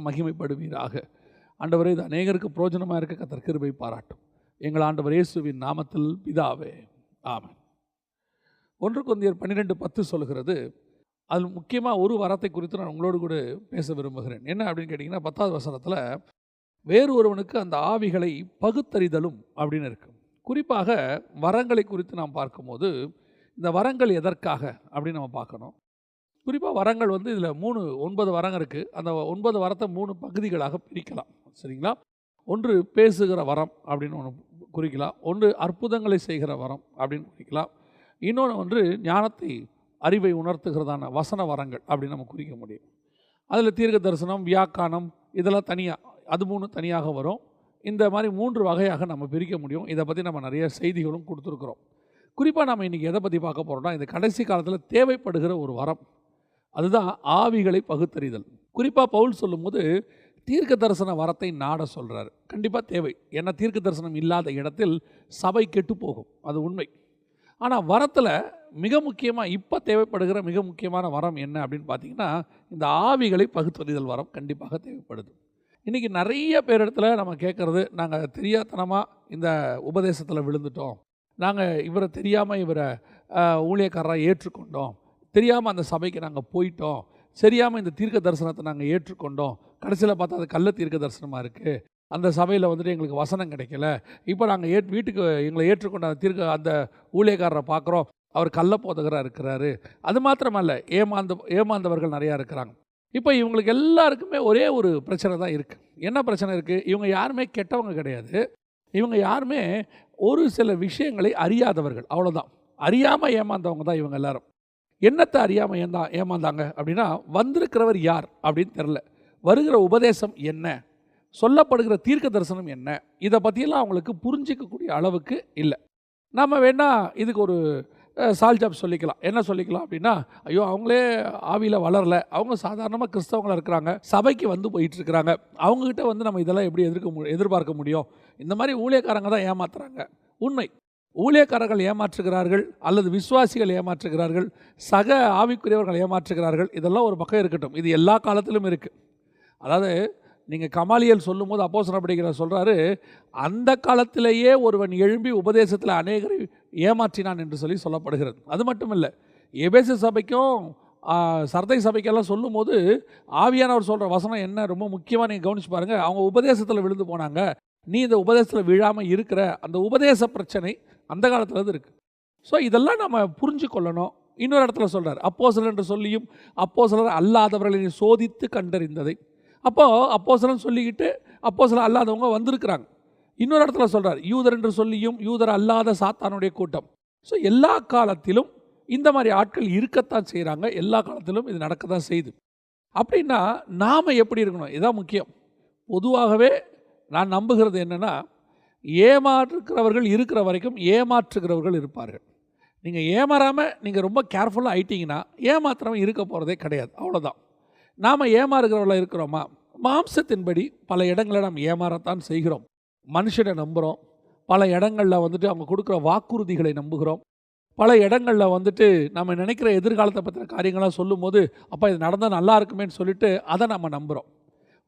மாத்திரம் மகிமைப்படுவீராக. ஆண்டவரே இது அநேகருக்கு பிரோஜனமாக இருக்க கத்தர் கிருபை பாராட்டும். எங்கள் ஆண்டவர் இயேசுவின் நாமத்தில் பிதாவே. ஆமன். ஒன்று கொந்தியர் பன்னிரெண்டு பத்து சொல்கிறது அதில் முக்கியமாக ஒரு வரத்தை குறித்து நான் உங்களோடு கூட பேச விரும்புகிறேன். என்ன அப்படின்னு கேட்டிங்கன்னா பத்தாவது வசனத்தில் வேறு ஒருவனுக்கு அந்த ஆவிகளை பகுத்தறிதலும் அப்படின்னு இருக்கும் குறிப்பாக வரங்களை குறித்து நாம் பார்க்கும்போது இந்த வரங்கள் எதற்காக அப்படின்னு நம்ம பார்க்கணும். குறிப்பாக வரங்கள் வந்து இதில் மூணு ஒன்பது வரங்கள் இருக்குது அந்த ஒன்பது வரத்தை மூணு பகுதிகளாக பிரிக்கலாம். சரிங்களா? ஒன்று பேசுகிற வரம் அப்படின்னு ஒன்று குறிக்கலாம். ஒன்று அற்புதங்களை செய்கிற வரம் அப்படின்னு குறிக்கலாம். இன்னொன்று ஒன்று ஞானத்தை அறிவை உணர்த்துகிறதான வசன வரங்கள் அப்படின்னு நம்ம குறிக்க முடியும். அதில் தீர்க்க தரிசனம் வியாக்கானம் இதெல்லாம் தனியாக அது மூணு தனியாக வரும். இந்த மாதிரி மூன்று வகையாக நம்ம பிரிக்க முடியும். இதை பற்றி நம்ம நிறைய செய்திகளும் கொடுத்துருக்குறோம். குறிப்பாக நம்ம இன்றைக்கி எதை பற்றி பார்க்க போகிறோம்னா இந்த கடைசி காலத்தில் தேவைப்படுகிற ஒரு வரம். அதுதான் ஆவிகளை பகுத்தறிதல். குறிப்பாக பவுல் சொல்லும்போது தீர்க்க தரிசன வரத்தை நாட சொல்கிறார் கண்டிப்பாக தேவை. ஏன்னா தீர்க்க தரிசனம் இல்லாத இடத்தில் சபை கெட்டு போகும். அது உண்மை. ஆனால் வரத்தில் மிக முக்கியமாக இப்போ தேவைப்படுகிற மிக முக்கியமான வரம் என்ன அப்படின்னு பார்த்தீங்கன்னா இந்த ஆவிகளை பகுத்தறிதல் வரம் கண்டிப்பாக தேவைப்படுது. இன்றைக்கி நிறைய பேர் இடத்துல நம்ம கேட்குறது நாங்கள் தெரியாதனமாக இந்த உபதேசத்தில் விழுந்துட்டோம். நாங்கள் இவரை தெரியாமல் இவரை ஊழியக்காரராக ஏற்றுக்கொண்டோம். தெரியாமல் அந்த சபைக்கு நாங்கள் போயிட்டோம். சரியாமல் இந்த தீர்க்க தரிசனத்தை நாங்கள் ஏற்றுக்கொண்டோம். கடைசியில் பார்த்தா அது கள்ள தீர்க்க தரிசனமாக இருக்குது அந்த சபையில் வந்துட்டு எங்களுக்கு வசனம் கிடைக்கல. இப்போ நாங்கள் ஏற் வீட்டுக்கு எங்களை ஏற்றுக்கொண்ட அந்த தீர்க்க அந்த ஊழியக்காரரை பார்க்குறோம் அவர் கள்ள போதகராக இருக்கிறாரு. அது மாத்திரமல்ல ஏமாந்த ஏமாந்தவர்கள் நிறையா இருக்கிறாங்க. இப்போ இவங்களுக்கு எல்லாருக்குமே ஒரே ஒரு பிரச்சனை தான் இருக்குது என்ன பிரச்சனை இருக்குது இவங்க யாருமே கெட்டவங்க கிடையாது. இவங்க யாருமே ஒரு சில விஷயங்களை அறியாதவர்கள். அவ்வளோதான் அறியாமல் ஏமாந்தவங்க தான் இவங்க எல்லாரும். என்னத்தை அறியாமல் ஏந்தா ஏமாந்தாங்க? அப்படின்னா வந்திருக்கிறவர் யார் அப்படின்னு தெரில வருகிற உபதேசம் என்ன? சொல்லப்படுகிற தீர்க்க தரிசனம் என்ன? இதை பற்றியெல்லாம் அவங்களுக்கு புரிஞ்சிக்கக்கூடிய அளவுக்கு இல்லை. நம்ம வேணால் இதுக்கு ஒரு சால்ஜாப் சொல்லிக்கலாம். என்ன சொல்லிக்கலாம் அப்படின்னா ஐயோ அவங்களே ஆவியில் வளரல. அவங்க சாதாரணமாக கிறிஸ்தவங்களாக இருக்கிறாங்க. சபைக்கு வந்து போயிட்டுருக்கிறாங்க. அவங்கக்கிட்ட வந்து நம்ம இதெல்லாம் எப்படி எதிர்க்க மு எதிர்பார்க்க முடியும்? இந்த மாதிரி ஊழியக்காரங்க தான் ஏமாத்துறாங்க. உண்மை. ஊழியக்காரர்கள் ஏமாற்றுகிறார்கள் அல்லது விசுவாசிகள் ஏமாற்றுகிறார்கள் சக ஆவிக்குரியவர்கள் ஏமாற்றுகிறார்கள் இதெல்லாம் ஒரு பக்கம் இருக்கட்டும். இது எல்லா காலத்திலும் இருக்குது அதாவது நீங்கள் கமாலியல் சொல்லும்போது அப்போ படிக்கிற சொல்கிறாரு அந்த காலத்திலேயே ஒருவன் எழும்பி உபதேசத்தில் அநேகரை ஏமாற்றினான் என்று சொல்லி சொல்லப்படுகிறது. அது மட்டும் இல்லை எபேச சபைக்கும் சர்தை சபைக்கெல்லாம் சொல்லும்போது ஆவியானவர் சொல்கிற வசனம் என்ன ரொம்ப முக்கியமாக நீங்கள் கவனிச்சு பாருங்கள் அவங்க உபதேசத்தில் விழுந்து போனாங்க. நீ இந்த உபதேசத்தில் விழாமல் இருக்கிற அந்த உபதேச பிரச்சனை அந்த காலத்துலேருந்து இருக்குது ஸோ இதெல்லாம் நம்ம புரிஞ்சு கொள்ளணும் இன்னொரு இடத்துல சொல்கிறார் அப்போஸ்தலர் என்று சொல்லியும் அப்போஸ்தலர் அல்லாதவர்களை சோதித்து கண்டறிந்ததை. அப்போது அப்போஸ்தலன் சொல்லிக்கிட்டு அப்போஸ்தலர் அல்லாதவங்க வந்திருக்கிறாங்க. இன்னொரு இடத்துல சொல்கிறார் யூதர் என்று சொல்லியும் யூதர் அல்லாத சாத்தானுடைய கூட்டம். ஸோ எல்லா காலத்திலும் இந்த மாதிரி ஆட்கள் இருக்கத்தான் செய்கிறாங்க எல்லா காலத்திலும் இது நடக்க தான் செய்யுது அப்படின்னா நாம் எப்படி இருக்கணும்? இதுதான் முக்கியம். பொதுவாகவே நான் நம்புகிறது என்னென்னா ஏமாற்றுக்கிறவர்கள் இருக்கிற வரைக்கும் ஏமாற்றுகிறவர்கள் இருப்பார்கள். நீங்கள் ஏமாறாமல் நீங்கள் ரொம்ப கேர்ஃபுல்லாக ஆயிட்டீங்கன்னா ஏமாத்துறவன் இருக்க போகிறதே கிடையாது. அவ்வளோதான் நாம் ஏமாறுகிறவர்களாக இருக்கிறோமா? மாம்சத்தின்படி பல இடங்களில் நாம் ஏமாறத்தான் செய்கிறோம். மனுஷனை நம்புகிறோம் பல இடங்களில் வந்துட்டு அவங்க கொடுக்குற வாக்குறுதிகளை நம்புகிறோம். பல இடங்களில் வந்துட்டு நம்ம நினைக்கிற எதிர்காலத்தை பற்றின காரியங்களாம் சொல்லும்போது அப்போ இது நடந்தால் நல்லா இருக்குமேன்னு சொல்லிட்டு அதை நம்ம நம்புகிறோம்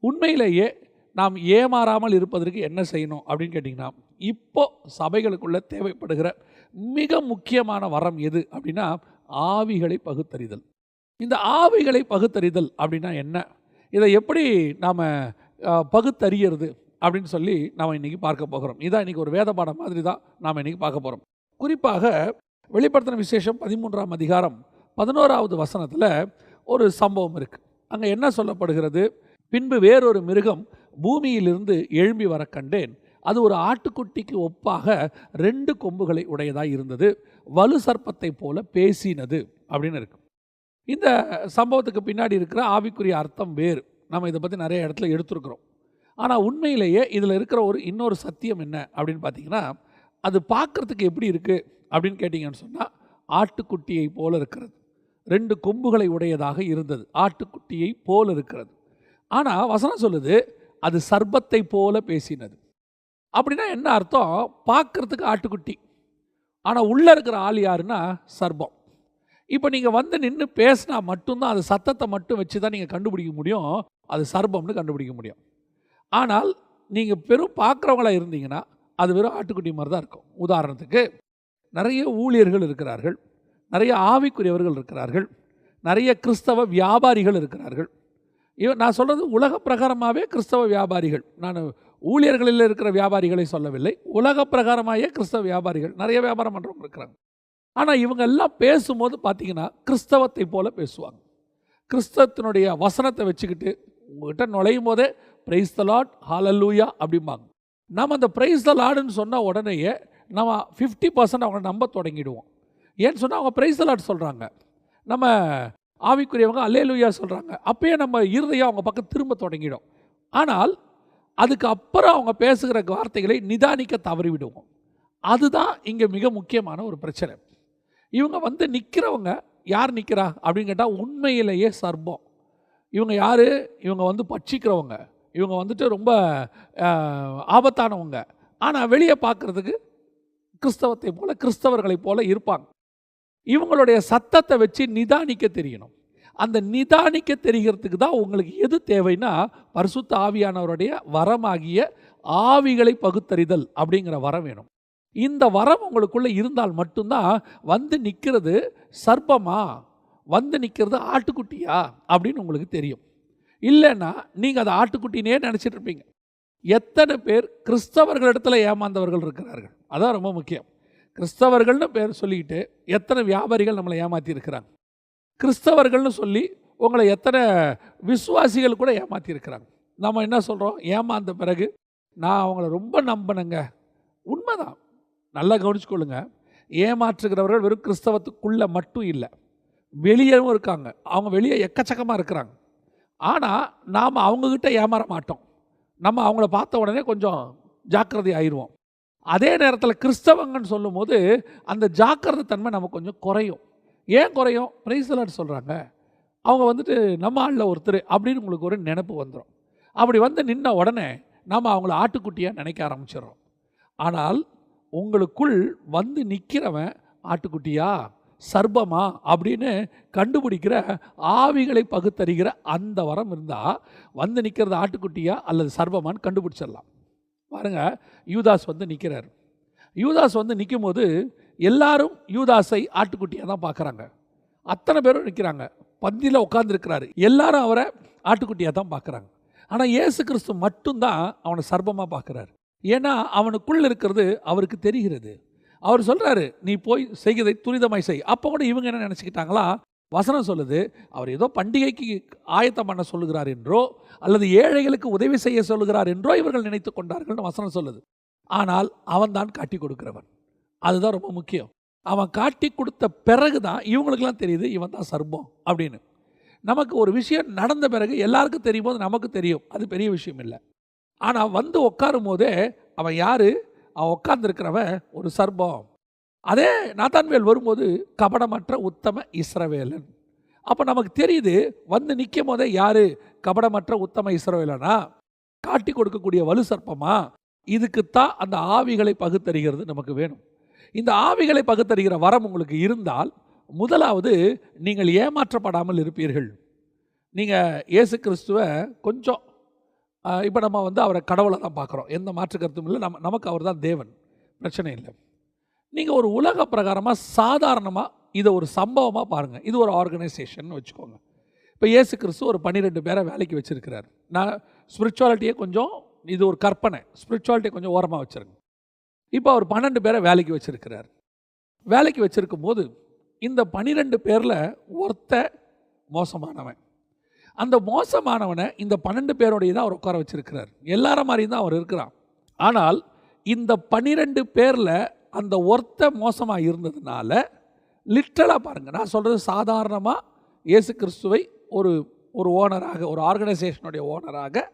உண்மையிலேயே நாம் ஏமாறாமல் இருப்பதற்கு என்ன செய்யணும் அப்படின்னு கேட்டிங்கன்னா இப்போ சபைகளுக்குள்ளே தேவைப்படுகிற மிக முக்கியமான வரம் எது அப்படின்னா ஆவிகளை பகுத்தறிதல். இந்த ஆவிகளை பகுத்தறிதல் அப்படின்னா என்ன? இதை எப்படி நாம் பகுத்தறியறது அப்படின்னு சொல்லி நாம் இன்றைக்கி பார்க்க போகிறோம். இதான் இன்றைக்கி ஒரு வேத பாடம் மாதிரி தான் நாம் இன்றைக்கி பார்க்க போகிறோம் குறிப்பாக வெளிப்படுத்தின விசேஷம் பதிமூன்றாம் அதிகாரம் பதினோராவது வசனத்தில் ஒரு சம்பவம் இருக்குது அங்கே என்ன சொல்லப்படுகிறது? பின்பு வேறொரு மிருகம் பூமியிலிருந்து எழும்பி வர கண்டேன். அது ஒரு ஆட்டுக்குட்டிக்கு ஒப்பாக ரெண்டு கொம்புகளை உடையதாக இருந்தது. வலு சர்ப்பத்தை போல பேசினது அப்படின்னு இருக்கு. இந்த சம்பவத்துக்கு பின்னாடி இருக்கிற ஆவிக்குரிய அர்த்தம் வேறு. நம்ம இதை பற்றி நிறைய இடத்துல எடுத்துருக்குறோம். ஆனால் உண்மையிலேயே இதில் இருக்கிற ஒரு இன்னொரு சத்தியம் என்ன அப்படின்னு பார்த்தீங்கன்னா அது பார்க்குறதுக்கு எப்படி இருக்குது அப்படின்னு கேட்டிங்கன்னு சொன்னால் ஆட்டுக்குட்டியை போல இருக்கிறது. ரெண்டு கொம்புகளை உடையதாக இருந்தது. ஆட்டுக்குட்டியை போல இருக்கிறது. ஆனால் வசனம் சொல்லுது அது சர்பத்தை போல பேசினது. அப்படின்னா என்ன அர்த்தம்? பார்க்குறதுக்கு ஆட்டுக்குட்டி. ஆனால் உள்ளே இருக்கிற ஆள் யாருன்னா சர்பம் இப்போ நீங்கள் வந்து நின்று பேசினா மட்டும்தான் அது சத்தத்தை மட்டும் வச்சு தான் நீங்கள் கண்டுபிடிக்க முடியும். அது சர்பம்னு கண்டுபிடிக்க முடியும். ஆனால் நீங்கள் பெரும் பார்க்குறவங்களா இருந்தீங்கன்னா அது வெறும் ஆட்டுக்குட்டி மாதிரி தான் இருக்கும். உதாரணத்துக்கு நிறைய ஊழியர்கள் இருக்கிறார்கள். நிறைய ஆவிக்குரியவர்கள் இருக்கிறார்கள். நிறைய கிறிஸ்தவ வியாபாரிகள் இருக்கிறார்கள். இவன் நான் சொல்கிறது உலக பிரகாரமாகவே கிறிஸ்தவ வியாபாரிகள். நான் ஊழியர்களில் இருக்கிற வியாபாரிகளை சொல்லவில்லை. உலக பிரகாரமாகவே கிறிஸ்தவ வியாபாரிகள். நிறைய வியாபாரம் பண்ணுறவங்க இருக்கிறாங்க. ஆனால் இவங்க எல்லாம் பேசும்போது பார்த்தீங்கன்னா கிறிஸ்தவத்தை போல பேசுவாங்க. கிறிஸ்தவத்தினுடைய வசனத்தை வச்சுக்கிட்டு உங்ககிட்ட நுழையும் போதே பிரைஸ் த லாட் ஹாலல்லூயா அப்படிம்பாங்க. நம்ம அந்த பிரைஸ் த லாடுன்னு சொன்ன உடனேயே நம்ம ஃபிஃப்டி பர்சன்ட் அவங்களை நம்ப தொடங்கிடுவோம். ஏன்னு சொன்னால் அவங்க பிரைஸ் த லாட் சொல்கிறாங்க நம்ம ஆவிக்குரியவங்க அலேலுயா சொல்கிறாங்க அப்பயே நம்ம இருதயம் அவங்க பக்கம் திரும்ப தொடங்கிடும். ஆனால் அதுக்கு அப்புறம் அவங்க பேசுகிற வார்த்தைகளை நிதானிக்க தவறிவிடுவோம். அதுதான் இங்கே மிக முக்கியமான ஒரு பிரச்சனை. இவங்க வந்து நிற்கிறவங்க யார் நிற்கிறா அப்படின்னு கேட்டால் உண்மையிலேயே சர்பம். இவங்க யார்? இவங்க வந்து பட்சிக்கிறவங்க. இவங்க வந்துட்டு ரொம்ப ஆபத்தானவங்க. ஆனால் வெளியே பார்க்குறதுக்கு கிறிஸ்தவத்தை போல் கிறிஸ்தவர்களைப் போல் இருப்பாங்க. இவங்களுடைய சத்தத்தை வச்சு நிதானிக்க தெரியணும். அந்த நிதானிக்க தெரிகிறதுக்கு தான் உங்களுக்கு எது தேவைன்னா பரிசுத்த ஆவியானவருடைய வரமாகிய ஆவிகளை பகுத்தறிதல் அப்படிங்கிற வரம் வேணும். இந்த வரம் உங்களுக்குள்ளே இருந்தால் மட்டும்தான் வந்து நிற்கிறது சர்ப்பமா? வந்து நிற்கிறது ஆட்டுக்குட்டியா? அப்படின்னு உங்களுக்கு தெரியும். இல்லைன்னா நீங்கள் அதை ஆட்டுக்குட்டினே நினச்சிட்ருப்பீங்க எத்தனை பேர் கிறிஸ்தவர்களிடத்தில் ஏமாந்தவர்கள் இருக்கிறார்கள். அதான் ரொம்ப முக்கியம். கிறிஸ்தவர்கள்னு பேர் சொல்லிக்கிட்டு எத்தனை வியாபாரிகள் நம்மளை ஏமாற்றியிருக்கிறாங்க கிறிஸ்தவர்கள்னு சொல்லி உங்களை எத்தனை விசுவாசிகள் கூட ஏமாற்றியிருக்கிறாங்க நம்ம என்ன சொல்கிறோம் ஏமாந்த பிறகு நான் அவங்கள ரொம்ப நம்பினேங்க. உண்மைதான். நல்லா கவனிச்சுக்கொள்ளுங்க. ஏமாற்றுகிறவர்கள் வெறும் கிறிஸ்தவத்துக்குள்ளே மட்டும் இல்லை. வெளியவும் இருக்காங்க. அவங்க வெளியே எக்கச்சக்கமாக இருக்கிறாங்க. ஆனால் நாம் அவங்கக்கிட்ட ஏமாற மாட்டோம். நம்ம அவங்கள பார்த்த உடனே கொஞ்சம் ஜாக்கிரதை ஆயிடுவோம் அதே நேரத்தில் கிறிஸ்தவங்கன்னு சொல்லும்போது அந்த ஜாக்கிரதை தன்மை நமக்கு கொஞ்சம் குறையும். ஏன் குறையும்? பிரைசலாட் சொல்கிறாங்க அவங்க வந்துட்டு நம்ம ஆளில் ஒருத்தர் அப்படின்னு உங்களுக்கு ஒரு நினப்பு வந்துடும் அப்படி வந்து நின்ன உடனே நாம் அவங்கள ஆட்டுக்குட்டியாக நினைக்க ஆரம்பிச்சிடுறோம். ஆனால் உங்களுக்குள் வந்து நிற்கிறவன் ஆட்டுக்குட்டியா? சர்பமா அப்படின்னு கண்டுபிடிக்கிற ஆவிகளை பகுத்தறிகிற அந்த வரம் இருந்தால் வந்து நிற்கிறது ஆட்டுக்குட்டியா அல்லது சர்ப்பமான்னு கண்டுபிடிச்சிடலாம். பாருங்க யூதாஸ் வந்து நிற்கிறார் யூதாஸ் வந்து நிற்கும் போது எல்லாரும் யூதாஸை ஆட்டுக்குட்டியாக தான் பார்க்குறாங்க அத்தனை பேரும் நிற்கிறாங்க பந்தியில் உட்காந்துருக்கிறாரு எல்லாரும் அவரை ஆட்டுக்குட்டியாக தான் பார்க்குறாங்க ஆனால் இயேசு கிறிஸ்து மட்டும்தான் அவனை சர்பமாக பார்க்குறாரு ஏன்னா அவனுக்குள்ளே இருக்கிறது அவருக்கு தெரிகிறது. அவர் சொல்கிறாரு நீ போய் செய்கிறதை துரிதமாய் செய். அப்போ கூட இவங்க என்ன நினச்சிக்கிட்டாங்களா வசனம் சொல்லுது அவர் ஏதோ பண்டிகைக்கு ஆயத்தம் பண்ண சொல்லுகிறார் என்றோ அல்லது ஏழைகளுக்கு உதவி செய்ய சொல்லுகிறார் என்றோ இவர்கள் நினைத்து கொண்டார்கள்னு வசனம் சொல்லுது. ஆனால் அவன் தான் காட்டி கொடுக்கிறவன். அதுதான் ரொம்ப முக்கியம். அவன் காட்டி கொடுத்த பிறகு தான் இவங்களுக்கெல்லாம் தெரியுது இவன் தான் சர்மம் அப்படின்னு. நமக்கு ஒரு விஷயம் நடந்த பிறகு எல்லாருக்கும் தெரியும் போது நமக்கு தெரியும். அது பெரிய விஷயம் இல்லை. ஆனால் வந்து உட்காரும் போதே அவன் யார்? அவன் உட்காந்துருக்கிறவன் ஒரு சர்பம் அதே நாத்தான்வேல் வரும்போது கபடமற்ற உத்தம இஸ்ரவேலன். அப்போ நமக்கு தெரியுது வந்து நிற்கும் போதே யார் கபடமற்ற உத்தம இஸ்ரவேலனா? காட்டி கொடுக்கக்கூடிய வலு சர்ப்பமா? இதுக்குத்தான் அந்த ஆவிகளை பகுத்தறிகிறது நமக்கு வேணும். இந்த ஆவிகளை பகுத்தறிகிற வரம் உங்களுக்கு இருந்தால் முதலாவது நீங்கள் ஏமாற்றப்படாமல் இருப்பீர்கள். நீங்கள் இயேசு கிறிஸ்துவை கொஞ்சம் இப்போ நம்ம வந்து அவரை கடவுளை தான் பார்க்குறோம். எந்த மாற்று கருத்தும் இல்லை. நம்ம நமக்கு அவர் தான் தேவன். பிரச்சனை இல்லை. நீங்கள் ஒரு உலக பிரகாரமாக சாதாரணமாக இதை ஒரு சம்பவமாக பாருங்கள் இது ஒரு ஆர்கனைசேஷன் வச்சுக்கோங்க. இப்போ இயேசு கிறிஸ்து ஒரு பன்னிரெண்டு பேரை வேலைக்கு வச்சுருக்கிறார். நான் ஸ்பிரிச்சுவாலிட்டியை கொஞ்சம் இது ஒரு கற்பனை. ஸ்பிரிச்சுவாலிட்டியை கொஞ்சம் ஓரமாக வச்சுருங்க. இப்போ அவர் பன்னெண்டு பேரை வேலைக்கு வச்சுருக்கிறார். வேலைக்கு வச்சுருக்கும் போது இந்த பன்னிரெண்டு பேரில் ஒருத்த மோசமானவன். அந்த மோசமானவனை இந்த பன்னெண்டு பேருடைய தான் அவர் உட்கார வச்சுருக்கிறார். எல்லார மாதிரியும் தான் அவர் இருக்கிறான். ஆனால் இந்த பன்னிரெண்டு பேரில் அந்த ஒருத்த மோசமாக இருந்ததுனால லிட்ரலாக பாருங்கள் நான் சொல்கிறது சாதாரணமாக இயேசு கிறிஸ்துவை ஒரு ஒரு ஓனராக ஒரு ஆர்கனைசேஷனுடைய ஓனராக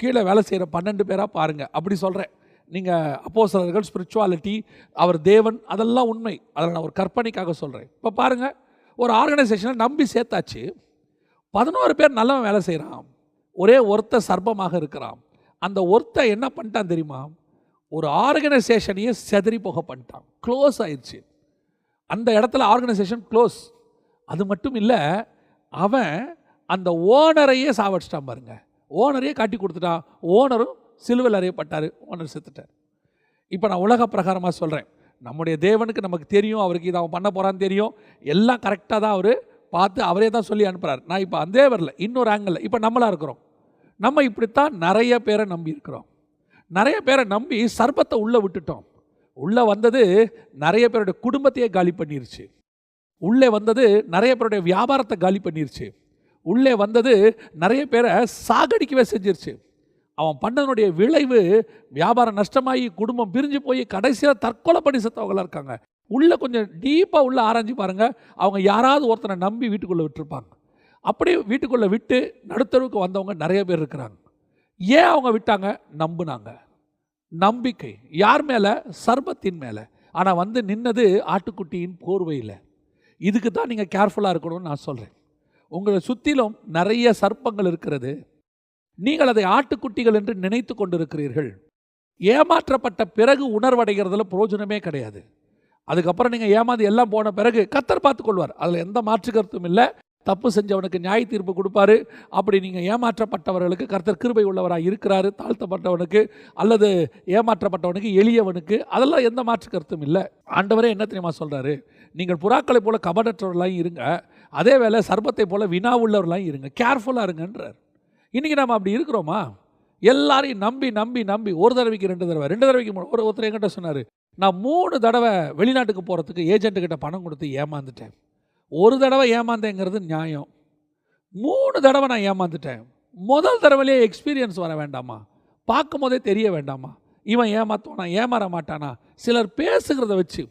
கீழே வேலை செய்கிற பன்னெண்டு பேராக பாருங்கள் அப்படி சொல்கிறேன் நீங்கள் அப்போசலர்கள் ஸ்பிரிச்சுவாலிட்டி அவர் தேவன் அதெல்லாம் உண்மை. அதில் நான் ஒரு கற்பனைக்காக சொல்கிறேன் இப்போ பாருங்கள் ஒரு ஆர்கனைசேஷனை நம்பி சேர்த்தாச்சு. பதினோரு பேர் நல்லவன் வேலை செய்கிறான் ஒரே ஒருத்த சர்ப்பமாக இருக்கிறான். அந்த ஒருத்த என்ன பண்ணிட்டான் தெரியுமா? ஒரு ஆர்கனைசேஷனையே செதறி போக பண்ணிட்டான். க்ளோஸ் ஆயிடுச்சு அந்த இடத்துல ஆர்கனைசேஷன் க்ளோஸ் அது மட்டும் இல்லை அவன் அந்த ஓனரையே சாவடிச்சிட்டான் பாருங்க. ஓனரையே காட்டி கொடுத்துட்டான். ஓனரும் சிலுவில் அறையப்பட்டார். ஓனர் செத்துட்டார். இப்போ நான் உலக பிரகாரமாக சொல்கிறேன் நம்முடைய தேவனுக்கு நமக்கு தெரியும் அவருக்கு இதை அவன் பண்ண போகிறான்னு தெரியும். எல்லாம் கரெக்டாக தான் அவர் பார்த்து அவரே தான் சொல்லி அனுப்புகிறார் நான் இப்போ அந்தே வரல இன்னொரு ஆங்கிளில் இப்போ நம்மளாக இருக்கிறோம். நம்ம இப்படித்தான் நிறைய பேரை நம்பி இருக்கிறோம். நிறைய பேரை நம்பி சர்பத்தை உள்ளே விட்டுட்டோம். உள்ளே வந்தது நிறைய பேருடைய குடும்பத்தையே காலி பண்ணிருச்சு. உள்ளே வந்தது நிறைய பேருடைய வியாபாரத்தை காலி பண்ணிருச்சு. உள்ளே வந்தது நிறைய பேரை சாகடிக்கவே செஞ்சிருச்சு. அவன் பண்ணதனுடைய விளைவு வியாபாரம் நஷ்டமாகி குடும்பம் பிரிஞ்சு போய் கடைசியில் தற்கொலை பண்ணி செத்தவங்களாம் இருக்காங்க. உள்ளே கொஞ்சம் டீப்பாக உள்ளே ஆராய்ஞ்சு பாருங்கள் அவங்க யாராவது ஒருத்தனை நம்பி வீட்டுக்குள்ளே விட்டுருப்பாங்க. அப்படியே வீட்டுக்குள்ளே விட்டு நடுத்தருவுக்கு வந்தவங்க நிறைய பேர் இருக்கிறாங்க. ஏன் அவங்க விட்டாங்க? நம்புனாங்க. நம்பிக்கை. யார் மேலே? சர்பத்தின் மேலே. ஆனால் வந்து நின்னது ஆட்டுக்குட்டியின் போர்வையில். இதுக்கு தான் நீங்கள் கேர்ஃபுல்லாக இருக்கணும்னு நான் சொல்கிறேன் உங்களை சுற்றிலும் நிறைய சர்ப்பங்கள் இருக்கிறது. நீங்கள் அதை ஆட்டுக்குட்டிகள் என்று நினைத்து கொண்டிருக்கிறீர்கள். ஏமாற்றப்பட்ட பிறகு உணர்வடைகிறதுல பிரயோஜனமே கிடையாது. அதுக்கப்புறம் நீங்கள் ஏமாந்து எல்லாம் போன பிறகு கத்தர் பார்த்து கொள்வார். அதில் எந்த மாற்று கருத்தும் இல்லை. தப்பு செஞ்சவனுக்கு நியாய தீர்ப்பு கொடுப்பாரு. அப்படி நீங்கள் ஏமாற்றப்பட்டவர்களுக்கு கர்த்தர் கிருபை உள்ளவராக இருக்கிறாரு தாழ்த்தப்பட்டவனுக்கு அல்லது ஏமாற்றப்பட்டவனுக்கு எளியவனுக்கு. அதெல்லாம் எந்த மாற்று கருத்தும் இல்லை. ஆண்டவரே என்ன தெரியுமா சொல்கிறாரு நீங்கள் புறாக்களை போல் கபடற்றவர்களாக இருங்க. அதே வேளை சர்பத்தை போல் வினா உள்ளவர்களாக இருங்க கேர்ஃபுல்லாக இருங்கன்றார். இன்றைக்கி நம்ம அப்படி இருக்கிறோமா? எல்லாரையும் நம்பி நம்பி நம்பி ஒரு தடவைக்கு ரெண்டு தடவை ரெண்டு தடவைக்கு மூணு ஒரு ஒருத்தர் என்கிட்ட சொன்னார் நான் மூணு தடவை வெளிநாட்டுக்கு போகிறதுக்கு ஏஜென்ட்டுக்கிட்ட பணம் கொடுத்து ஏமாந்துட்டேன். ஒரு தடவை ஏமாந்தேங்கிறது நியாயம். மூணு தடவை நான் ஏமாந்துட்டேன். முதல் தடவையிலே எக்ஸ்பீரியன்ஸ் வர வேண்டாமா? பார்க்கும் போதே தெரிய வேண்டாமா? இவன் ஏமாத்துவானா? ஏமாற மாட்டானா? சிலர் பேசுகிறத வச்சு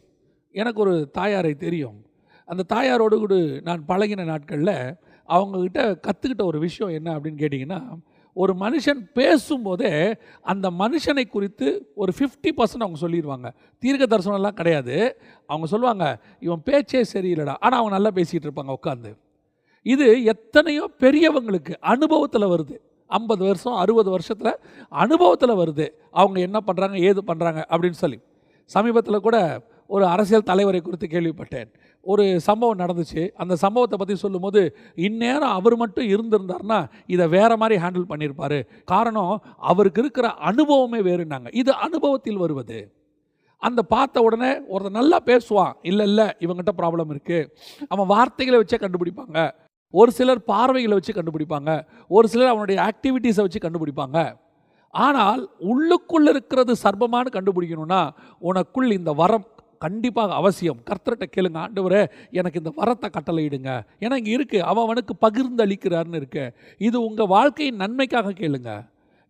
எனக்கு ஒரு தாயாரை தெரியும். அந்த தாயாரோடு கூட நான் பழகின நாட்களில் அவங்கக்கிட்ட கற்றுக்கிட்ட ஒரு விஷயம் என்ன அப்படின்னு கேட்டிங்கன்னா ஒரு மனுஷன் பேசும்போதே அந்த மனுஷனை குறித்து ஒரு ஃபிஃப்டி பர்சன்ட் அவங்க சொல்லிடுவாங்க. தீர்க்க தரிசனம்லாம் கிடையாது. அவங்க சொல்லுவாங்க இவன் பேச்சே சரியில்லைடா. ஆனால் அவங்க நல்லா பேசிகிட்டு இருப்பாங்க உட்காந்து இது எத்தனையோ பெரியவங்களுக்கு அனுபவத்தில் வருது. ஐம்பது வருஷம் அறுபது வருஷத்தில் அனுபவத்தில் வருது. அவங்க என்ன பண்ணுறாங்க ஏது பண்ணுறாங்க அப்படின்னு சொல்லி. சமீபத்தில் கூட ஒரு அரசியல் தலைவரை குறித்து கேள்விப்பட்டேன். ஒரு சம்பவம் நடந்துச்சு. அந்த சம்பவத்தை பற்றி சொல்லும்போது இந்நேரம் அவர் மட்டும் இருந்திருந்தார்னா இதை வேறு மாதிரி ஹேண்டில் பண்ணியிருப்பார். காரணம் அவருக்கு இருக்கிற அனுபவமே வேறுனாங்க இது அனுபவத்தில் வருவது. அந்த பார்த்த உடனே ஒருத்தர் நல்லா பேசுவான். இல்லை இல்லை இவங்ககிட்ட ப்ராப்ளம் இருக்குது அவன் வார்த்தைகளை வச்சே கண்டுபிடிப்பாங்க. ஒரு சிலர் பார்வைகளை வச்சு கண்டுபிடிப்பாங்க. ஒரு சிலர் அவனுடைய ஆக்டிவிட்டீஸை வச்சு கண்டுபிடிப்பாங்க. ஆனால் உள்ளுக்குள்ளே இருக்கிறது சர்பமானு கண்டுபிடிக்கணும்னா உனக்குள் இந்த வரம் கண்டிப்பாக அவசியம். கர்த்தர்கிட்ட கேளுங்க ஆண்டவரே எனக்கு இந்த வரத்தை கட்டளையிடுங்க. ஏன்னா இங்கே இருக்குது அவன் அவனுக்கு பகிர்ந்து அளிக்கிறார்னு இருக்கு. இது உங்கள் வாழ்க்கையின் நன்மைக்காக கேளுங்க.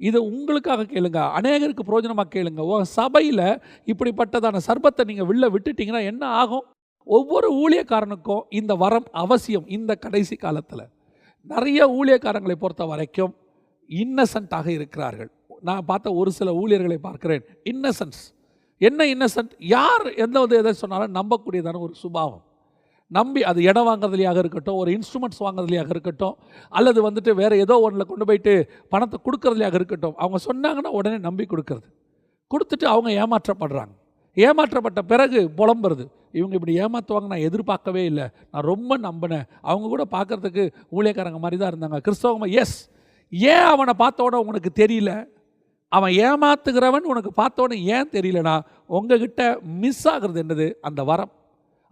இது உங்களுக்காக கேளுங்க. அநேகருக்கு பிரயோஜனமாக கேளுங்க. உங்கள் சபையில் இப்படிப்பட்டதான சர்பத்தை நீங்கள் வெளில விட்டுட்டீங்கன்னா என்ன ஆகும்? ஒவ்வொரு ஊழியக்காரனுக்கும் இந்த வரம் அவசியம் இந்த கடைசி காலத்தில். நிறைய ஊழியக்காரங்களை பொறுத்த வரைக்கும் இன்னசென்ட்டாக இருக்கிறார்கள். நான் பார்த்த ஒரு சில ஊழியர்களை பார்க்கிறேன். இன்னசென்ஸ் என்ன இன்னசென்ட் யார் எந்த வந்து எதை சொன்னாலும் நம்பக்கூடியதான ஒரு சுபாவம். நம்பி அது இடம் வாங்குறதுலையாக இருக்கட்டும் ஒரு இன்ஸ்ட்ருமெண்ட்ஸ் வாங்குறதுலையாக இருக்கட்டும் அல்லது வந்துட்டு வேறு ஏதோ ஒன்றில் கொண்டு போயிட்டு பணத்தை கொடுக்கறதுலையாக இருக்கட்டும் அவங்க சொன்னாங்கன்னா உடனே நம்பி கொடுக்கறது. கொடுத்துட்டு அவங்க ஏமாற்றப்படுறாங்க. ஏமாற்றப்பட்ட பிறகு புலம்புறது. இவங்க இப்படி ஏமாற்றுவாங்க நான் எதிர்பார்க்கவே இல்லை. நான் ரொம்ப நம்பினேன். அவங்க கூட பார்க்குறதுக்கு ஊழியக்காரங்க மாதிரி தான் இருந்தாங்க. கிறிஸ்தவங்க எஸ் ஏன் அவனை பார்த்தோட உனக்கு தெரியல? அவன் ஏமாத்துகிறவன் உனக்கு பார்த்தோன்னே ஏன் தெரியலனா உங்ககிட்ட மிஸ் ஆகுறது என்னது? அந்த வரம்.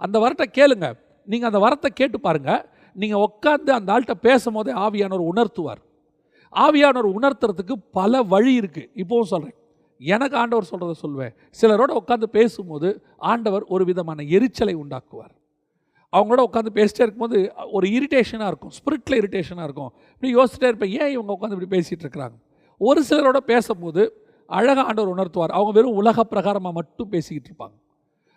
அந்த வரத்தை கேளுங்க. நீங்கள் அந்த வரத்தை கேட்டு பாருங்க. நீங்கள் உட்காந்து அந்த ஆள்கிட்ட பேசும்போதே ஆவியானவர் உணர்த்துவார். ஆவியானவர் உணர்த்துறதுக்கு பல வழி இருக்குது இப்போவும் சொல்கிறேன் எனக்கு ஆண்டவர் சொல்கிறத சொல்வேன். சிலரோட உட்காந்து பேசும்போது ஆண்டவர் ஒரு விதமான எரிச்சலை உண்டாக்குவார். அவங்களோட உட்காந்து பேசிட்டே இருக்கும்போது ஒரு இரிட்டேஷனாக இருக்கும். ஸ்பிரிட்டில் இரிட்டேஷனாக இருக்கும். இப்படி யோசிச்சிட்டே இருப்பேன். ஏன் இவங்க உட்காந்து இப்படி பேசிகிட்டு இருக்கிறாங்க? ஒரு சிலரோட பேசும்போது அழகாக ஆண்டவர் உணர்த்துவார். அவங்க வெறும் உலக பிரகாரமாக மட்டும் பேசிக்கிட்டு இருப்பாங்க.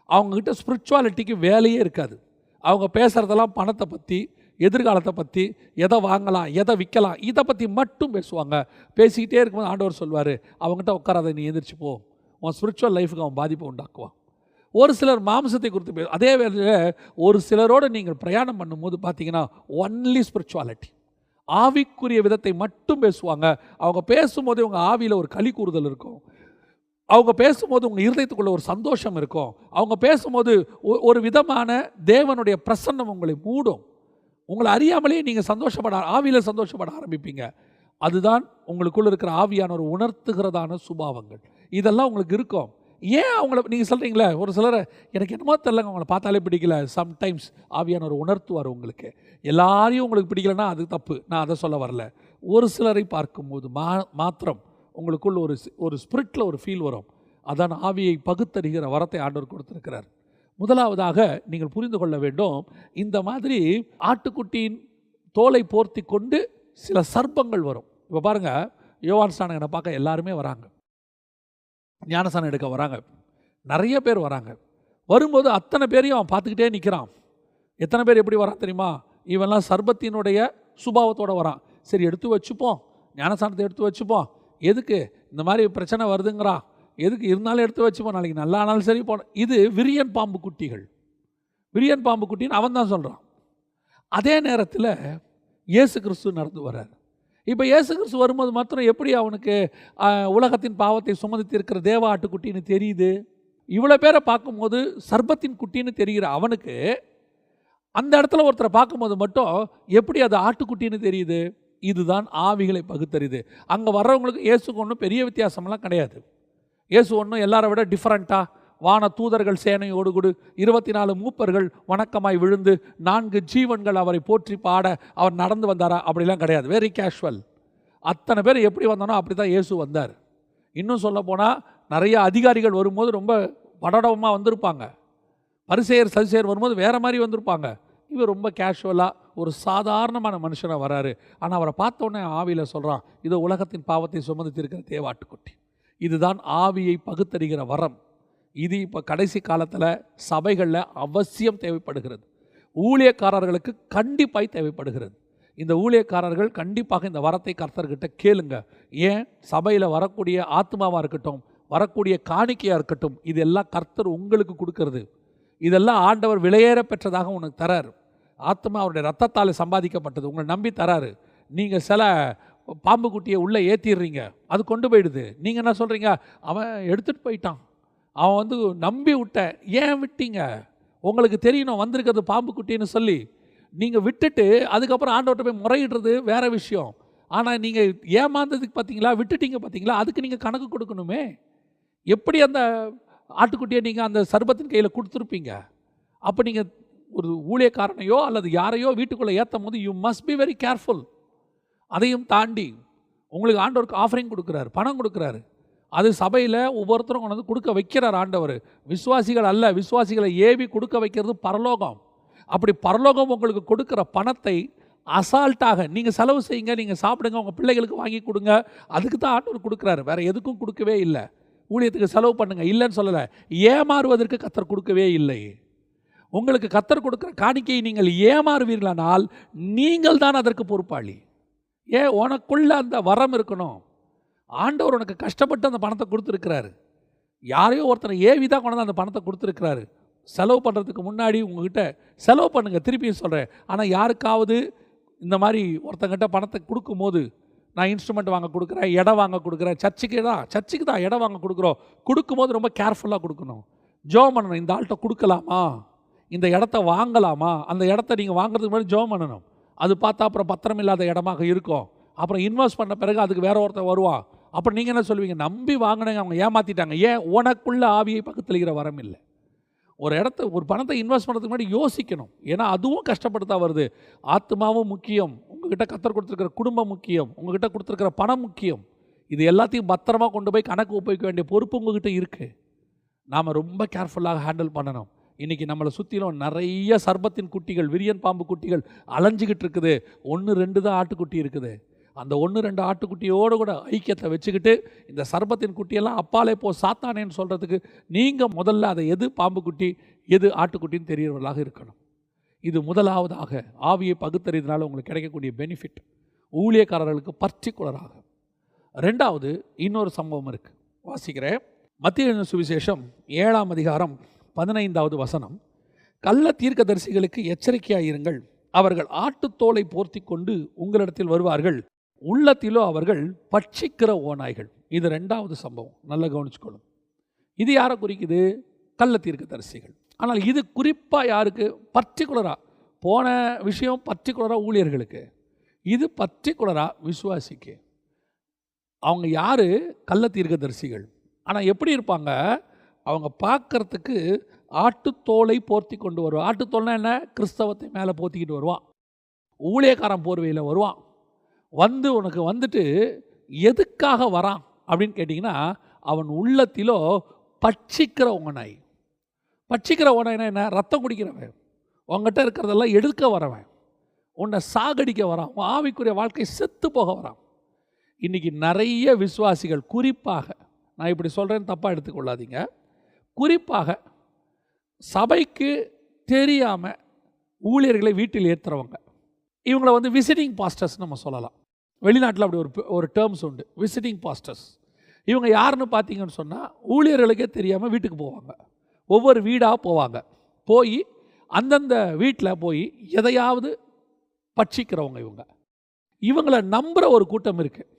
அவங்கக்கிட்ட ஸ்பிரிச்சுவாலிட்டிக்கு வேலையே இருக்காது. அவங்க பேசுகிறதெல்லாம் பணத்தை பற்றி எதிர்காலத்தை பற்றி எதை வாங்கலாம் எதை விற்கலாம் இதை பற்றி மட்டும் பேசுவாங்க. பேசிக்கிட்டே இருக்கும்போது ஆண்டவர் சொல்வார் அவங்ககிட்ட உட்காராத நீ எந்திரிச்சு போ. உன் ஸ்பிரிச்சுவல் லைஃபுக்கு அவன் பாதிப்பை உண்டாக்குவான். ஒரு சிலர் மாம்சத்தை குறித்து பேசும் அதே வேளையில் ஒரு சிலரோடு நீங்கள் பிரயாணம் பண்ணும்போது பார்த்தீங்கன்னா ஒன்லி ஸ்பிரிச்சுவாலிட்டி ஆவிக்குரிய விதத்தை மட்டும் பேசுவாங்க. அவங்க பேசும்போது உங்கள் ஆவியில் ஒரு களி கூறுதல் இருக்கும். அவங்க பேசும்போது உங்கள் இருதயத்துக்குள்ள ஒரு சந்தோஷம் இருக்கும். அவங்க பேசும்போது ஒ- ஒரு விதமான தேவனுடைய பிரசன்னம் உங்களை மூடும். உங்களை அறியாமலே நீங்கள் சந்தோஷப்பட ஆவியில் சந்தோஷப்பட ஆரம்பிப்பீங்க. அதுதான் உங்களுக்குள்ள இருக்கிற ஆவியான ஒரு உணர்த்துகிறதான சுபாவங்கள். இதெல்லாம் உங்களுக்கு இருக்கும். ஏன் அவங்கள நீங்கள் சொல்கிறீங்களே ஒரு சிலரை எனக்கு என்னமோ தெரிலங்க அவங்கள பார்த்தாலே பிடிக்கல. சம்டைம்ஸ் ஆவியானவர் உணர்த்துவார் உங்களுக்கு. எல்லாரையும் உங்களுக்கு பிடிக்கலன்னா அது தப்பு. நான் அதை சொல்ல வரல. ஒரு சிலரை பார்க்கும்போது மா மாத்திரம் உங்களுக்குள்ள ஒரு ஒரு ஸ்பிரிட்டில் ஒரு ஃபீல் வரும். அதான் ஆவியை பகுத்தறிகிற வரத்தை ஆண்டவர் கொடுத்துருக்கிறார். முதலாவதாக நீங்கள் புரிந்து கொள்ள வேண்டும் இந்த மாதிரி ஆட்டுக்குட்டியின் தோலை போர்த்தி கொண்டு சில சர்ப்பங்கள் வரும். இப்போ பாருங்க யோவான் ஸ்நானகனை பார்க்க எல்லாருமே வராங்க. ஞானசானம் எடுக்க வராங்க. நிறைய பேர் வராங்க. வரும்போது அத்தனை பேரையும் அவன் பார்த்துக்கிட்டே நிற்கிறான் எத்தனை பேர் எப்படி வரான் தெரியுமா? இவெல்லாம் சர்பத்தினுடைய சுபாவத்தோடு வரான். சரி எடுத்து வச்சுப்போம். ஞானசானத்தை எடுத்து வச்சுப்போம். எதுக்கு? இந்த மாதிரி பிரச்சனை வருதுங்கிறான் எதுக்கு இருந்தாலும் எடுத்து வச்சுப்போம். நாளைக்கு நல்லா ஆனாலும் சரி போன இது விரியன் பாம்பு குட்டிகள். விரியன் பாம்பு குட்டின்னு அவன் தான் சொல்கிறான் அதே நேரத்தில் இயேசு கிறிஸ்து நடந்து வர்றார். இப்போ இயேசு கிறிஸ்து வரும்போது மாத்திரம் எப்படி அவனுக்கு உலகத்தின் பாவத்தை சுமந்து இருக்கிற தேவ ஆட்டுக்குட்டின்னு தெரியுது? இவ்வளோ பேரை பார்க்கும்போது சர்பத்தின் குட்டின்னு தெரிகிற அவனுக்கு அந்த இடத்துல ஒருத்தரை பார்க்கும்போது மட்டும் எப்படி அது ஆட்டுக்குட்டின்னு தெரியுது? இதுதான் ஆவிகளை பகுத்தறிது. அங்கே வர்றவங்களுக்கு இயேசுக்கு ஒன்றும் பெரிய வித்தியாசமெல்லாம் கிடையாது. இயேசு ஒன்றும் எல்லாரை விட டிஃப்ரெண்ட்டாக வான தூதர்கள் சேனையோடு கூட. இருபத்தி நாலு மூப்பர்கள் வணக்கமாய் விழுந்து நான்கு ஜீவன்கள் அவரை போற்றி பாட அவர் நடந்து வந்தாரா? அப்படிலாம் கிடையாது. வெரி கேஷுவல் அத்தனை பேர் எப்படி வந்தானோ அப்படி தான் இயேசு வந்தார். இன்னும் சொல்ல போனால் நிறைய அதிகாரிகள் வரும்போது ரொம்ப படடவமாக வந்திருப்பாங்க. பரிசெயர் சதிசெயர் வரும்போது வேற மாதிரி வந்திருப்பாங்க. இவர் ரொம்ப கேஷுவலாக ஒரு சாதாரணமான மனுஷனாக வராரு. ஆனால் அவரை பார்த்தோன்னே ஆவியில் சொல்கிறான் இதோ உலகத்தின் பாவத்தை சுமந்து தீர்க்கிற தேவாட்டுக்குட்டி. இதுதான் ஆவியை பகுத்தறிகிற வரம். இது இப்போ கடைசி காலத்தில் சபைகளில் அவசியம் தேவைப்படுகிறது. ஊழியக்காரர்களுக்கு கண்டிப்பாக தேவைப்படுகிறது. இந்த ஊழியக்காரர்கள் கண்டிப்பாக இந்த வரத்தை கர்த்தர்கிட்ட கேளுங்க. ஏன்? சபையில் வரக்கூடிய ஆத்மாவாக இருக்கட்டும் வரக்கூடிய காணிக்கையாக இருக்கட்டும் இதெல்லாம் கர்த்தர் உங்களுக்கு கொடுக்கறது. இதெல்லாம் ஆண்டவர் விலையேற பெற்றதாக உனக்கு தரார். ஆத்மா அவருடைய ரத்தத்தால் சம்பாதிக்கப்பட்டது உங்களை நம்பி தராரு. நீங்கள் சில பாம்பு குட்டியை உள்ளே ஏற்றிடுறீங்க அது கொண்டு போயிடுது. நீங்கள் என்ன சொல்கிறீங்க அவன் எடுத்துகிட்டு போயிட்டான். அவன் வந்து நம்பி விட்ட ஏன் விட்டீங்க? உங்களுக்கு தெரியணும் வந்திருக்கிறது பாம்பு குட்டின்னு சொல்லி. நீங்கள் விட்டுட்டு அதுக்கப்புறம் ஆண்டவர்கிட்ட போய் முறையிடுறது வேற விஷயம். ஆனால் நீங்கள் ஏமாந்ததுக்கு பார்த்தீங்களா விட்டுட்டீங்க பார்த்தீங்களா அதுக்கு நீங்கள் கணக்கு கொடுக்கணுமே. எப்படி அந்த ஆட்டுக்குட்டியை நீங்கள் அந்த சர்பத்தின் கையில் கொடுத்துருப்பீங்க? அப்போ நீங்கள் ஒரு ஊழியக்காரனையோ அல்லது யாரையோ வீட்டுக்குள்ளே ஏற்றும் போது you must be very careful அதையும் தாண்டி உங்களுக்கு ஆண்டவருக்கு ஆஃபரிங் கொடுக்குறாரு பணம் கொடுக்குறாரு. அது சபையில் ஒவ்வொருத்தரும் கொண்டு வந்து கொடுக்க வைக்கிறார் ஆண்டவர். விசுவாசிகள் அல்ல விசுவாசிகளை ஏவி கொடுக்க வைக்கிறது பரலோகம். அப்படி பரலோகம் உங்களுக்கு கொடுக்குற பணத்தை அசால்ட்டாக நீங்கள் செலவு செய்யுங்க நீங்கள் சாப்பிடுங்க உங்கள் பிள்ளைகளுக்கு வாங்கி கொடுங்க அதுக்கு தான் ஆண்டவர் கொடுக்குறாரு. வேறு எதுக்கும் கொடுக்கவே இல்லை. ஊழியத்துக்கு செலவு பண்ணுங்கள் இல்லைன்னு சொல்லலை. ஏமாறுவதற்கு கத்தர் கொடுக்கவே இல்லை. உங்களுக்கு கத்தர் கொடுக்குற காணிக்கையை நீங்கள் ஏமாறுவீர்களானால் நீங்கள் தான் அதற்கு பொறுப்பாளி. ஏன்? உனக்குள்ள அந்த வரம் இருக்கணும். ஆண்டவர் உனக்கு கஷ்டப்பட்டு அந்த பணத்தை கொடுத்துருக்கிறாரு. யாரையோ ஒருத்தனை ஏவி தான் கொண்டு அந்த பணத்தை கொடுத்துருக்கிறாரு. செலவு பண்ணுறதுக்கு முன்னாடி உங்ககிட்ட செலவு பண்ணுங்கள் திருப்பியும் சொல்கிறேன் ஆனால் யாருக்காவது இந்த மாதிரி ஒருத்தங்கிட்ட பணத்தை கொடுக்கும்போது நான் இன்ஸ்ட்ருமெண்ட் வாங்க கொடுக்குறேன் இடம் வாங்க கொடுக்குறேன் சர்ச்சுக்கு தான் சர்ச்சுக்கு தான் இடம் வாங்க கொடுக்குறோம். கொடுக்கும்போது ரொம்ப கேர்ஃபுல்லாக கொடுக்கணும். ஜோம் பண்ணணும் இந்த ஆள்கிட்ட கொடுக்கலாமா? இந்த இடத்த வாங்கலாமா? அந்த இடத்த நீங்கள் வாங்குறதுக்கு முன்னாடி ஜோம் பண்ணணும். அது பார்த்தா அப்புறம் பத்திரம் இல்லாத இடமாக இருக்கும். அப்புறம் இன்வெஸ்ட் பண்ண பிறகு அதுக்கு வேற ஒருத்தர் வருவான் அப்புறம் நீங்கள் என்ன சொல்லுவீங்க? நம்பி வாங்கினங்க அவங்க ஏமாற்றிட்டாங்க ஏன்? உனக்குள்ள ஆவியை பக்கத்துலகிற வரம் இல்லை. ஒரு இடத்த ஒரு பணத்தை இன்வெஸ்ட் பண்ணுறதுக்கு முன்னாடி யோசிக்கணும். ஏன்னா அதுவும் கஷ்டப்படுத்தா வருது. ஆத்மாவும் முக்கியம். உங்ககிட்ட கத்தர் கொடுத்துருக்கிற குடும்பம் முக்கியம். உங்ககிட்ட கொடுத்துருக்கிற பணம் முக்கியம். இது எல்லாத்தையும் பத்திரமா கொண்டு போய் கணக்கு ஒப்புவிக்க வேண்டிய பொறுப்பு உங்ககிட்ட இருக்குது நாம் ரொம்ப கேர்ஃபுல்லாக ஹேண்டில் பண்ணணும். இன்றைக்கி நம்மளை சுற்றிலும் நிறைய சர்பத்தின் குட்டிகள் விரியன் பாம்பு குட்டிகள் அலைஞ்சிக்கிட்டு இருக்குது. ஒன்று ரெண்டு தான் ஆட்டுக்குட்டி இருக்குது. அந்த ஒன்று ரெண்டு ஆட்டுக்குட்டியோடு கூட ஐக்கியத்தை வச்சுக்கிட்டு இந்த சர்பத்தின் குட்டியெல்லாம் அப்பாலே போ சாத்தானேன்னு சொல்கிறதுக்கு நீங்கள் முதல்ல அதை எது பாம்பு குட்டி எது ஆட்டுக்குட்டின்னு தெரியறவர்களாக இருக்கணும். இது முதலாவதாக ஆவியை பகுத்தறிதனால் உங்களுக்கு கிடைக்கக்கூடிய பெனிஃபிட் ஊழியக்காரர்களுக்கு பர்டிகுலராக ரெண்டாவது இன்னொரு சம்பவம் இருக்குது வாசிக்கிறேன். மத்திய சுவிசேஷம் ஏழாம் அதிகாரம் பதினைந்தாவது வசனம். கள்ள தீர்க்கதரிசிகளுக்கு எச்சரிக்கையாக இருங்கள் அவர்கள் ஆட்டுத்தோலை போர்த்தி கொண்டு உங்களிடத்தில் வருவார்கள். உள்ளத்திலோ அவர்கள் பட்சிக்கிற ஓநாய்கள். இது ரெண்டாவது சம்பவம். நல்லா கவனிச்சுக்கொள்ளும் இது யாரை குறிக்குது? கள்ள தீர்க்கதரிசிகள் ஆனால் இது குறிப்பாக யாருக்கு? பர்டிகுலராக போன விஷயம் பர்டிகுலராக ஊழியர்களுக்கு. இது பர்டிகுலராக விசுவாசிக்கு. அவங்க யார்? கள்ள தீர்க்கதரிசிகள் ஆனால் எப்படி இருப்பாங்க? அவங்க பார்க்குறதுக்கு ஆட்டுத்தோலை போர்த்தி கொண்டு வருவான் ஆட்டுத்தோல்னா என்ன? கிறிஸ்தவத்தை மேலே போத்திக்கிட்டு வருவான். ஊழியக்காரன் போர்வையில் வருவான். வந்து உனக்கு வந்துட்டு எதுக்காக வரான் அப்படின்னு கேட்டிங்கன்னா அவன் உள்ளத்திலோ பட்சிக்கிற உங்கனாய் பட்சிக்கிற உணவுனா என்ன? ரத்தம் குடிக்கிறவன். உங்ககிட்ட இருக்கிறதெல்லாம் எடுக்க வரவன். உன்னை சாகடிக்க வரான். உன் ஆவிக்குரிய வாழ்க்கை செத்து போக வரான். இன்றைக்கி நிறைய விசுவாசிகள் குறிப்பாக நான் இப்படி சொல்கிறேன்னு தப்பாக எடுத்துக்கொள்ளாதீங்க. குறிப்பாக சபைக்கு தெரியாமல் ஊழியர்களை வீட்டில் ஏற்றுறவங்க இவங்கள வந்து விசிட்டிங் பாஸ்டர்ஸ் நம்ம சொல்லலாம். வெளிநாட்டில் அப்படி ஒரு ஒரு டேர்ம்ஸ் உண்டு. விசிட்டிங் பாஸ்டர்ஸ் இவங்க யாருன்னு பார்த்தீங்கன்னு சொன்னால் ஊழியர்களுக்கே தெரியாமல் வீட்டுக்கு போவாங்க. ஒவ்வொரு வீடாக போவாங்க. போய் அந்தந்த வீட்டில் போய் எதையாவது பட்சிக்கிறவங்க இவங்க. இவங்களை நம்புகிற ஒரு கூட்டம் இருக்குது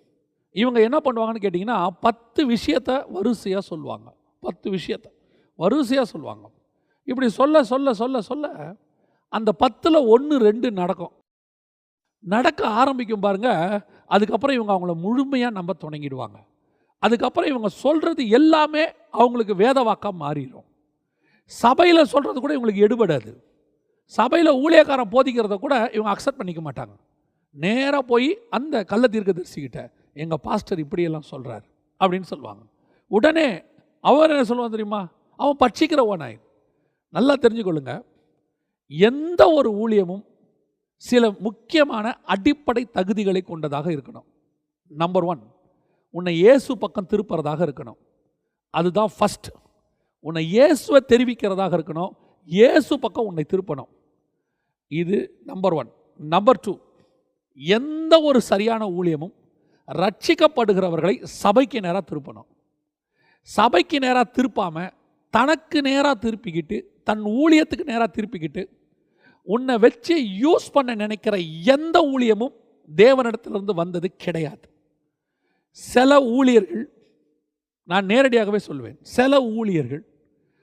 இவங்க என்ன பண்ணுவாங்கன்னு கேட்டிங்கன்னா பத்து விஷயத்த வரிசையாக சொல்லுவாங்க. பத்து விஷயத்த வரிசையாக சொல்லுவாங்க. இப்படி சொல்ல சொல்ல சொல்ல சொல்ல அந்த பத்தில் ஒன்று ரெண்டு நடக்கும். நடக்க ஆரம்பிக்கும் பாருங்கள் அதுக்கப்புறம் இவங்க அவங்கள முழுமையாக நம்ப தொடங்கிடுவாங்க. அதுக்கப்புறம் இவங்க சொல்கிறது எல்லாமே அவங்களுக்கு வேதவாக்காக மாறிடும் சபையில் சொல்கிறது கூட இவங்களுக்கு எடுபடாது. சபையில் ஊழியக்காரன் போதிக்கிறத கூட இவங்க அக்செப்ட் பண்ணிக்க மாட்டாங்க. நேராக போய் அந்த கள்ள தீர்க்கதரிசிக்கிட்ட எங்கள் பாஸ்டர் இப்படியெல்லாம் சொல்கிறார் அப்படின்னு சொல்லுவாங்க. உடனே அவர் என்ன சொல்லுவான் தெரியுமா? அவன் பட்சிக்கிற ஓனாய் நல்லா தெரிஞ்சுக்கொள்ளுங்க. எந்த ஒரு ஊழியமும் சில முக்கியமான அடிப்படை தகுதிகளை கொண்டதாக இருக்கணும். நம்பர் ஒன் உன்னை இயேசு பக்கம் திருப்புறதாக இருக்கணும். அதுதான் ஃபஸ்ட் உன்னை இயேசுவை தெரிவிக்கிறதாக இருக்கணும். இயேசு பக்கம் உன்னை திருப்பணும். இது நம்பர் ஒன் நம்பர் டூ எந்த ஒரு சரியான ஊழியமும் ரட்சிக்கப்படுகிறவர்களை சபைக்கு நேராக திருப்பணும். சபைக்கு நேராக திருப்பாமல் தனக்கு நேராக திருப்பிக்கிட்டு தன் ஊழியத்துக்கு நேராக திருப்பிக்கிட்டு உன்னை வச்சு யூஸ் பண்ண நினைக்கிற எந்த ஊழியமும் தேவனிடத்திலிருந்து வந்தது கிடையாது. சில ஊழியர்கள் நான் நேரடியாகவே சொல்வேன் சில ஊழியர்கள்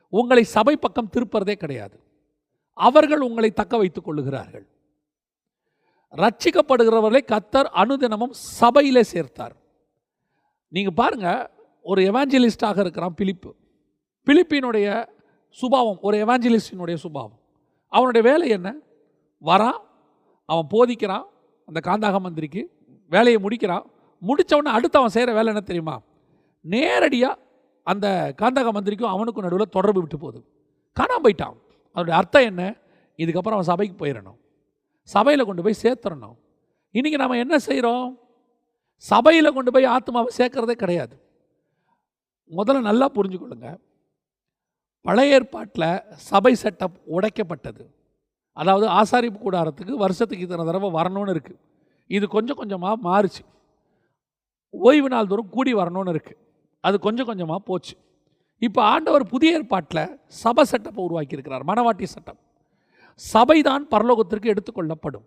உங்களை சபை பக்கம் திருப்புறதே கிடையாது. அவர்கள் உங்களை தக்க வைத்துக் கொள்ளுகிறார்கள். ரட்சிக்கப்படுகிறவர்களை கத்தர் அனுதினமும் சபையிலே சேர்த்தார். நீங்கள் பாருங்க ஒரு எவாஞ்சலிஸ்டாக இருக்கிறான் பிலிப்பு. பிலிப்பினுடைய சுபாவம் ஒரு எவாஞ்சலிஸ்டினுடைய சுபாவம். அவனுடைய வேலை என்ன? வரான் அவன் போதிக்கிறான் அந்த காந்தாக மந்திரிக்கு வேலையை முடிக்கிறான். முடித்தவொடனே அடுத்து அவன் செய்கிற வேலை என்ன தெரியுமா? நேரடியாக அந்த காந்தாக மந்திரிக்கும் அவனுக்கும் நடுவில் தொடர்பு விட்டு போகுது. காணாம போயிட்டான். அதோடைய அர்த்தம் என்ன? இதுக்கப்புறம் அவன் சபைக்கு போயிடணும் சபையில் கொண்டு போய் சேர்த்துறணும். இன்றைக்கி நம்ம என்ன செய்கிறோம் சபையில் கொண்டு போய் ஆத்மாவை சேர்க்கறதே கிடையாது. முதல்ல நல்லா புரிஞ்சுக்கொள்ளுங்கள் பழைய ஏற்பாட்டில் சபை செட்டப் உடைக்கப்பட்டது. அதாவது ஆசாரிப்பு கூடாரத்துக்கு வருஷத்துக்கு இத்தனை தடவை வரணும்னு இருக்குது இது கொஞ்சம் கொஞ்சமாக மாறுச்சு. ஓய்வு நாள் தோறும் கூடி வரணும்னு இருக்குது அது கொஞ்சம் கொஞ்சமாக போச்சு. இப்போ ஆண்டவர் புதிய ஏற்பாட்டில் சபை செட்டப்பை உருவாக்கியிருக்கிறார். மணவாட்டி சட்டம் சபைதான் பரலோகத்திற்கு எடுத்துக்கொள்ளப்படும்